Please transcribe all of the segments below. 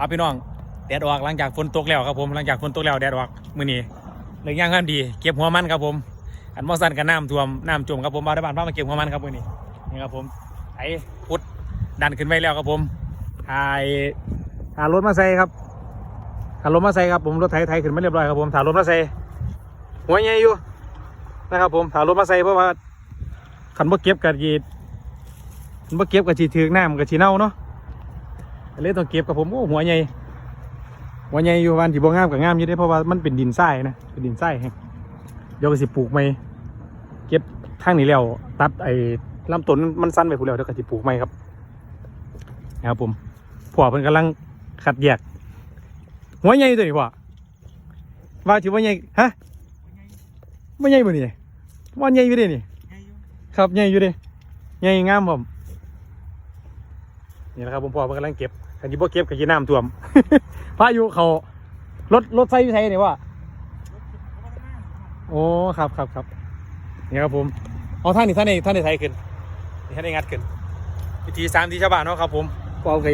เอาพี่น้องแดดออกหลังจากฝนตกแล้วครับผมหลังจากฝนตกแล้วแดดออกมื้อนี้เรื่องย่างงามดี เก็บหัวมันครับผมอันมอสันกับน้ำท่วมน้ำจมครับผมบาได้บ้านพามาเก็บหัวมันครับมื้อนี้นี่ครับผมไอ้พุดดันขึ้นไปแล้วครับผมถ่ายถ่ายรถมาใส่ครับถ่ายรถมาใส่ครับผมรถไถไถขึ้นมาเรียบร้อยครับผมถ่ายรถมาใส่หัวใหญ่อยู่นะครับผมถ่ายรถมาใส่เพราะว่าขันบ่เก็บกับยีขันบ่เก็บกับจีถือน้ำกับจีเน่าเนาะ เลยต้องเก็บกับผมโอ้หัวใหญ่หัวใหญ่อยู่วันที่บ่งามกับงามอยู่ได้เพราะว่ามันเป็นดินทรายนะเป็นดินทรายแฮงเดี๋ยวก็สิปลูกใหม่เก็บทางนี้แล้วตัดไอ้ลำต้นมันสั้นไปพูนแล้วเดี๋ยวก็สิปลูกใหม่ครับนะครับผมพ่อเพิ่นกำลังขัดแยกหัวใหญ่ตัวนี้พ่อว่าถือว่าใหญ่ฮะไม่ใหญ่บ่นี่ว่าใหญ่อยู่เด้นี่ครับใหญ่อยู่เด้ใหญ่งามผมนี่แหละครับผมพ่อเพิ่นกำลังเก็บ คันที่บ่เก็บก็สิน้ำท่วม พายุเขารถรถไฟอยู่ไสนี่ว่าโอ้ครับครับครับนี่ครับผมเอาท่านนี่ท่านนี่ท่านนี่ไทยขึ้นนี่ท่านนี่งัดขึ้นวิธีสามที่ชาวบ้านเนาะครับ ผมก็เอาไป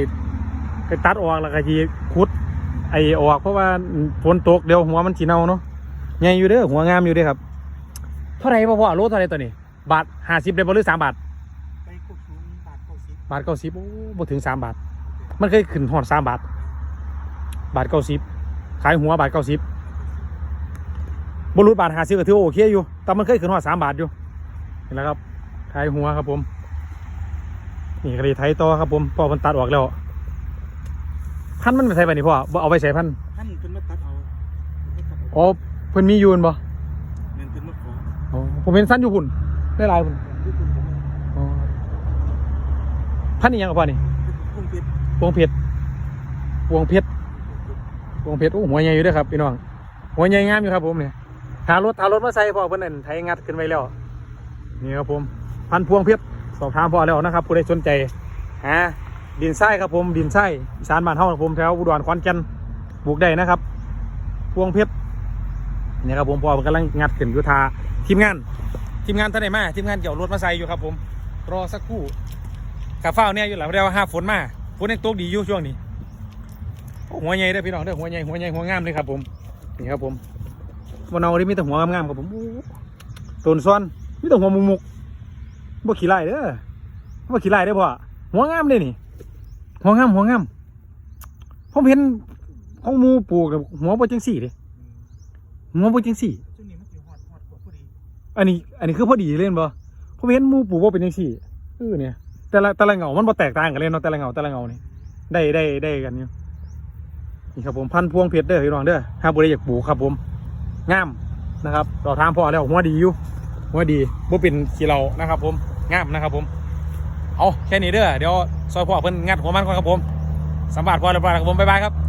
ไปตัดออกแล้วก็ทีขุด ไอออกเพราะว่าฝนตกเดี๋ยวหัวมันสีเน่าเนาะใหญ่อยู่เด้อหัวงามอยู่เด้อครับ เท่าไหร่พ่อพ่อโลเท่าไหร่ตัวนี้ บาทห้าสิบได้บ่หรือสามบาทไปกุดสูงบาทเก้าสิบบาทเก้าสิบโอ้บ่ถึงสามบาท มันเคยขึ้นหอดสามบาท บาทเก้าสิบขายหัวบาทเก้าสิบบรุษบาทห้าสิบก็ถือว่าโอเคอยู่ แต่มันเคยขึ้นหอดสามบาทอยู่ เห็นแล้วครับขายหัวครับผม นี่กระดีไทยต่อครับผมพ่อมันตัดออกแล้ว พันธุ์มันไปใส่ไปนี่พ่อบ่เอาไปใส่พันธุ์ท่านขึ้นมาตัดเอาขึ้นมาตัดเอาอ๋อเพิ่นมีอยูนบ่เงินขึ้นมาขออ๋อผมเห็นสั้นอยู่พุ่นได้หลายพุ่นที่คุณผมอ๋อพันนี่ยังกับพ่อนี่พุ่งเพชร พวงเพชรพวงเพชรพวงเพชรโอ้หัวใหญ่อยู่ด้วยครับพี่น้องหัวใหญ่งามอยู่ครับผมเนี่ยหารถหารถมาใส่พ่อเพิ่นนั่นไทยงัดขึ้นไว้แล้วนี่ครับผมพันพวงเพชรสอบถามพ่อแล้วนะครับผู้ใดสนใจฮะดินทรายครับผมดินทรายอีสานบ้านเฮาครับผมแถวอุดรขอนแก่นปลูกได้นะครับ พวงเพชรนี่ครับผมพ่อกำลังงัดขึ้นอยู่ทาทีมงานทีมงานท่านไหนมาทีมงานเกี่ยวรถมาใส่อยู่ครับผมรอสักครู่ขาฟ้าเนี่ยอยู่หลังเดียวห้าฝนมา ฝนยังตกดีอยู่ช่วงนี้หัวใหญ่เด้พี่น้องเด้หัวใหญ่หัวใหญ่หัวงามเลยครับ ผมนี่ครับผมวันเอาที่มีแต่หัวงามๆครับผมโอ้ต้นซ้อนมีแต่หัวมุกมุกบ่ขี้ไล่เด้อบ่ขี้ไล่เด้อพ่อหัวงามเลยนี่ หัวงามหัวงามผมเห็นของมูปลูกน่ะหัวบ่จังสี่เด้หัวบ่จังสี่ช่วงนี้มันสิฮอดฮอดกว่าพอดีอันนี้ อันนี้คือพอดีเล่นบ่ผมเห็นมูปลูกว่าเป็นยังสี่เออเนี่ย แต่ละแต่ละเหงา มันบ่แตกต่างกันเลยเนาะแต่ละเหงาแต่ละเหงานี่ได้ได้ได้กันอยู่นี่ครับผมพันพวงเพชรเด้อพี่น้องเด้อห้าบุรีอยากปลูกครับผมงามนะครับต่อทางพ่อแล้วหัวดีอยู่หัวดีบ่เป็นขี้เรานะครับ ผมงามนะครับ ผมเอาแค่นี้เด้อเดี๋ยวซอยพ่อเพิ่นงัดหัวมันก่อนครับผมสัมภาษณ์พ่อเรียบร้อยแล้วครับผมบ๊ายบายครับ